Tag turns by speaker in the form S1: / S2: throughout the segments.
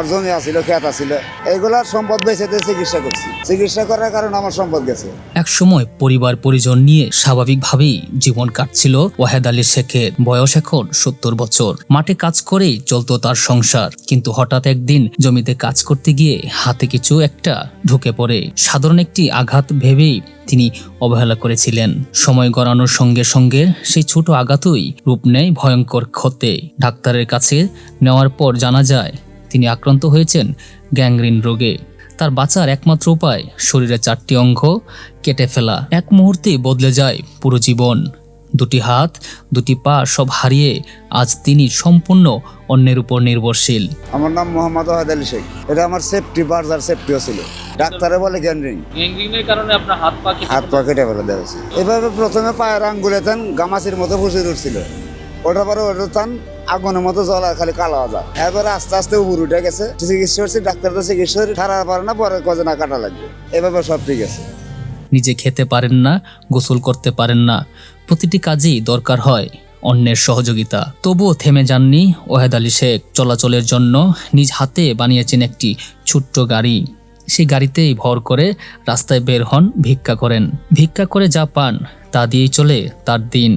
S1: জমি আছিল খেত আছিল, এইগুলার সম্পদ বেঁচেতে চিকিৎসা করছি। চিকিৎসা করার কারণে আমার সম্পদ গেছে।
S2: একসময় পরিবার পরিজন নিয়ে স্বাভাবিকভাবেই জীবন কাটছিল। ওয়াহেদ আলী শেখের বয়স এখন সত্তর বছর। মাঠে কাজ করেই চলতো তার সংসার। কিন্তু হঠাৎ একদিন জমিতে কাজ করতে গিয়ে হাতে কিছু একটা ঢুকে পড়ে। সাধারণ একটি আঘাত ভেবেই তিনি অবহেলা করেছিলেন। সময় গড়ানোর সঙ্গে সঙ্গে সেই ছোট আঘাতই রূপ নেয় ভয়ঙ্কর ক্ষতে। ডাক্তারের কাছে নেওয়ার পর জানা যায় তিনি আক্রান্ত হয়েছেন গ্যাংরিন রোগে। তার বাঁচার একমাত্র উপায় শরীরের চারটি অঙ্গ কেটে ফেলা। এক মুহূর্তে বদলে যায় পুরো জীবন। দুটি হাত দুটি পা সব হারিয়ে আজ তিনি সম্পূর্ণ অন্যের উপর নির্ভরশীল।
S1: আমার নাম মোহাম্মদ ওয়াহেদ আলী শেখ। এটা আমার সেফটি বার্জার সেফটিও ছিল। ডাক্তারে বলে গ্যাংরিং
S3: গ্যাংগ্রিনের কারণে আপনার হাত পা কেটে
S1: হাত পা কেটে ফেলে দেওয়া হয়েছে। এভাবে প্রথমে পায়ের আঙ্গুলে তান গামাচির মতো ফুসে উঠছিল। ওটার পরে ওটা তান আগুনের মতো জল আর খালি কালো যায় এরপরে আস্তে আস্তে উপর উঠে গেছে। চিকিৎসা করছি, ডাক্তার তো চিকিৎসা সারার পারে না পরে কজে না কাটা লাগবে। এভাবে সব ঠিক আছে।
S2: নিজে খেতে পারেন না, গোসল করতে পারেন না। প্রতিটি কাজেই দরকার হয় অন্যের সহযোগিতা। তবুও থেমে যাননি ওহেদ আলী শেখ। চলাচলের জন্য নিজ হাতে বানিয়েছেন একটি ছোট্ট গাড়ি। সেই গাড়িতেই ভর করে রাস্তায় বের হন ভিক্ষা করেন। ভিক্ষা করে যা পান তা দিয়েই চলে তার দিন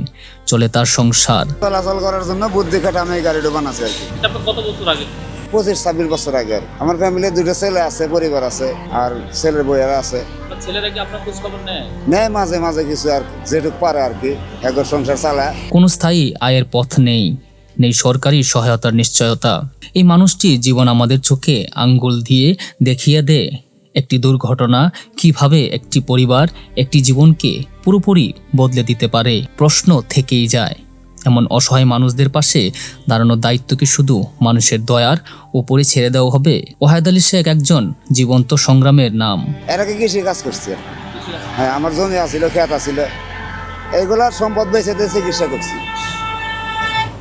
S2: চলে তার সংসার।
S1: চলাচল করার জন্য বুদ্ধি কাটা আমি এই গাড়িটা বানাচ্ছি আর কি।
S3: এটা কত বছর আগে?
S1: পঁচিশ ছাব্বিশ বছর আগে আর। আমার ফ্যামিলি দুটো ছেলে আছে পরিবার আছে আর ছেলের বইয়েরা আছে।
S3: নেয়?
S1: মাঝে মাঝে কিছু আর যেটুকু পারে আর কি একর সংসার চালায়।
S2: কোনো স্থায়ী আয়ের পথ নেই নেই সরকারি সহায়তার নিশ্চয়তা। এই মানুষটি জীবন আমাদের চোখে আঙ্গুল দিয়ে দেখিয়ে দেয়। একটি দুর্ঘটনা কীভাবে একটি পরিবার একটি জীবনকে পুরোপুরি বদলে দিতে পারে প্রশ্ন থেকেই যায়। এমন অসহায় মানুষদের পাশে দাঁড়ানোর দায়িত্ব কি শুধু মানুষের দয়ার উপরে ছেড়ে দেওয়া হবে? ওহায়দ আলী শেখ একজন জীবন্ত সংগ্রামের নাম।
S1: এর আগে কাজ করছি। হ্যাঁ আমার জমি আছিল খেত আছিল। এইগুলার সম্পদ বেঁচেতে চিকিৎসা করছি।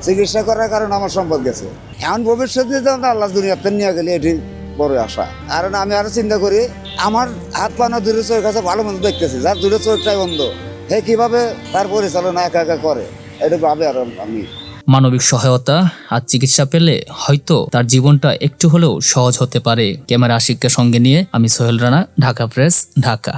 S1: চিকিৎসা করার কারণে আমার সম্পদ গেছে। এমন ভবিষ্যতে আল্লাহ দুনিয়াতে নিয়ে গেলে এটি বড় আশা। আর আমি আরও চিন্তা করি, আমার হাত পানো দূরে চোখ কাছে ভালো মন্দ দেখতেছি, যার দূরে চোখটাই বন্ধ হে কীভাবে তার পরিচালনা একা একা করে? এটা ভাবে আর আমি।
S2: মানবিক সহায়তা আর চিকিৎসা পেলে হয়তো তার জীবনটা একটু হলেও সহজ হতে পারে। ক্যামেরা আশিককে সঙ্গে নিয়ে আমি সোহেল রানা, ঢাকা প্রেস, ঢাকা।